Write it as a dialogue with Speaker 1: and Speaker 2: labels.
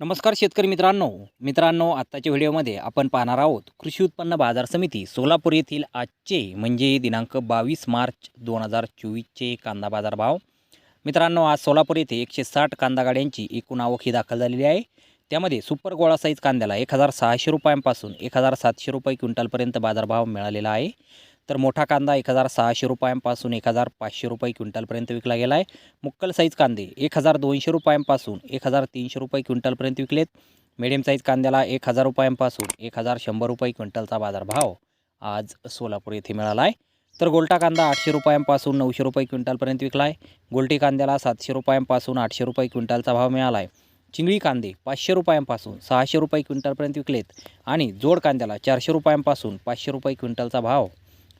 Speaker 1: नमस्कार शेतकरी मित्रांनो. मित्रांनो आत्ताच्या व्हिडिओमध्ये आपण पाहणार आहोत कृषी उत्पन्न बाजार समिती सोलापूर येथील आजचे म्हणजे दिनांक बावीस मार्च दोन हजार चोवीसचे कांदा बाजार भाव. मित्रांनो आज सोलापूर येथे एकशे साठ कांदा गाड्यांची एकूण आवक ही दाखल झालेली आहे. त्यामध्ये सुपर गोळा साईज कांद्याला एक हजार सहाशे रुपयांपासून एक हजार सातशे रुपये क्विंटलपर्यंत बाजारभाव मिळालेला आहे. तर मोठा कांदा एक हजार सहाशे रुपयांपासून एक हजार पाचशे रुपये क्विंटलपर्यंत विकला गेला आहे. मुक्कल साईज कांदे एक हजार दोनशे रुपयांपासून एक हजार तीनशे रुपये क्विंटलपर्यंत विकलेत. मिडियम साईज कांद्याला एक हजार रुपयांपासून एक हजार शंभर रुपये क्विंटलचा बाजारभाव आज सोलापूर येथे मिळाला आहे. तर गोलटा कांदा आठशे रुपयांपासून नऊशे रुपये क्विंटलपर्यंत विकला आहे. गोल्टी कांद्याला सातशे रुपयांपासून आठशे रुपये क्विंटलचा भाव मिळाला आहे. चिंगळी कांदे पाचशे रुपयांपासून सहाशे रुपये क्विंटलपर्यंत विकलेत. आणि जोड कांद्याला चारशे रुपयांपासून पाचशे रुपये क्विंटलचा भाव